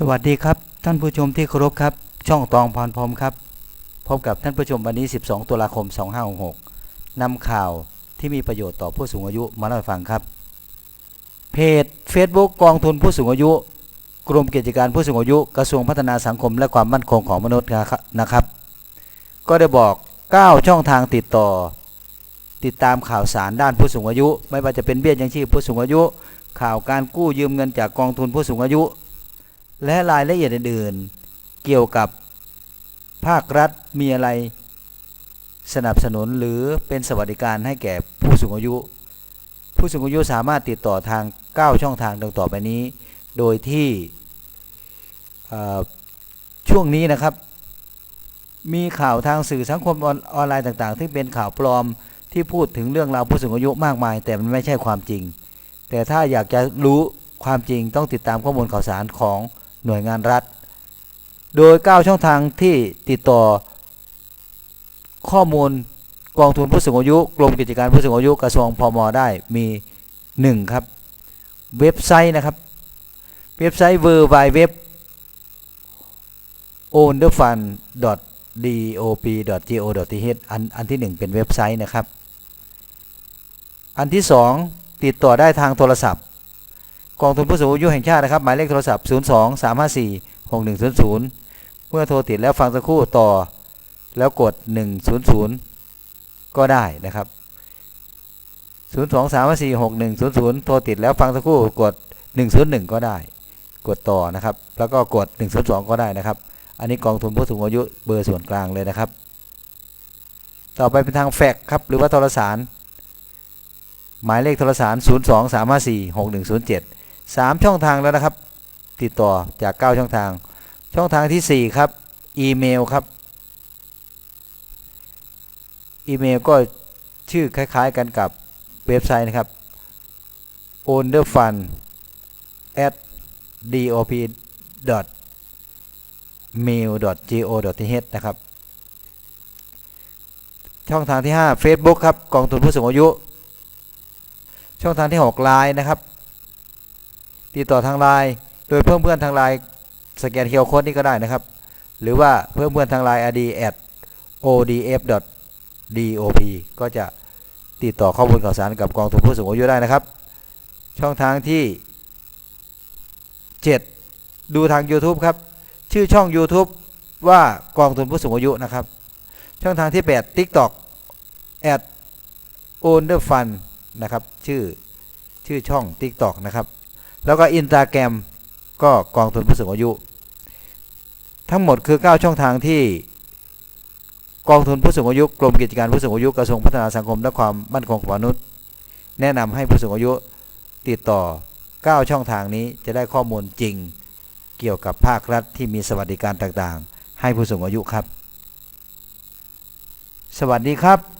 สวัสดีครับ ท่านผู้ชมที่เคารพครับ ช่องตองพรพรมครับ พบกับท่านผู้ชมวันนี้ 12 ตุลาคม 2566นำข่าวที่มีประโยชน์ต่อผู้สูงอายุมาเล่าให้ฟังครับ เพจ Facebook กองทุนผู้สูงอายุ กรมกิจการผู้สูงอายุ กระทรวงพัฒนาสังคม และความมั่นคงของมนุษย์นะครับ ก็ได้บอก 9 ช่องทางติดต่อ ติดตามข่าวสารด้านผู้สูงอายุ ไม่ว่าจะเป็นเบี้ยยังชีพผู้สูงอายุ ข่าวการกู้ยืมเงินจากกองทุนผู้สูงอายุ และรายละเอียดอื่นๆ เกี่ยวกับภาครัฐมีอะไร สนับสนุนหรือเป็นสวัสดิการให้แก่ผู้สูงอายุ ผู้สูงอายุสามารถติดต่อทาง 9 ช่องทางดังต่อไปนี้ โดยที่ช่วงนี้นะครับ มีข่าวทางสื่อสังคมออออนไลน์ต่างๆ ที่เป็นข่าวปลอมที่พูดถึงเรื่องราวผู้สูงอายุมากมาย แต่มันไม่ใช่ความจริง แต่ถ้าอยากจะรู้ความจริงต้องติดตามข้อมูลข่าวสารของ หน่วยงานรัฐ โดย 9 ช่องทางที่ติดต่อ ข้อมูลกองทุนผู้สูงอายุกรมกิจการผู้สูงอายุกระทรวงพมได้มี 1 ครับ เว็บไซต์นะครับ เว็บไซต์ w w w o n d e r f u n dop.go.th อันอันที่ 1 เป็นเว็บไซต์นะครับ อันที่ 2 ติดต่อได้ทางโทรศัพท์ กองทุนผู้สูงอายุแห่งชาตินะครับ หมายเลขโทรศัพท์ 02 354 6100 เมื่อโทรติดแล้วฟังสักครู่ต่อ แล้วกด 100 ก็ได้นะครับ 02 354 6100 โทรติดแล้วฟังสักครู่กด 101 ก็ได้ กดต่อนะครับ แล้วก็กด 102 ก็ได้นะครับ อันนี้กองทุนผู้สูงอายุเบอร์ส่วนกลางเลยนะครับ ต่อไปเป็นทางแฟกซ์ครับ หรือว่าโทรสาร หมายเลขโทรสาร 02 354 6107 3 ช่องทางแล้วนะครับ ติดต่อจาก 9 ช่องทาง ช่องทางทีสี่ 4 ครับ อีเมลครับ อีเมลก็ชื่อคล้ายๆกันกับเว็บไซต์นะครับ o n d e r f u n at dop mail go th นะครับ ช่องทางที่ 5 Facebook ครับ กองทุนผู้สูงอายุ ช่องทางที่ 6 Line นะครับ ติดต่อทางไลน์โดยเพิ่มเพื่อนทางไลน์สแกนเคียวโค้ดนี่ก็ได้นะครับ หรือว่าเพิ่มเพื่อนทางไลน์ id at odf dop ก็จะติดต่อข้อมูลข่าวสารกับกองทุนผู้สูงอายุได้นะครับ ช่องทางที่ 7 ดูทาง YouTube ครับ ชื่อช่อง YouTube ว่ากองทุนผู้สูงอายุนะครับ ช่องทางที่ 8 TikTok at o n d e r fund นะครับ ชื่อชื่อช่อง TikTok นะครับ แล้วก็อิน t าแกรมก็กองทุนผู้สูงอายุ ทั้งหมดคือ 9 ช่องทางที่กองทุนผู้สูงอายุกรมกิจการผู้สูงอายุกระทรวงพัฒนาสังคมและความมั่นคงของมนุษย์ แนะนำให้ผู้สูงอายุติดต่อ 9 ช่องทางนี้จะได้ข้อมูลจริงเกี่ยวกับภาครัฐที่มีสวัสดิการต่างๆ ให้ผู้สูงอายุครับ สวัสดีครับ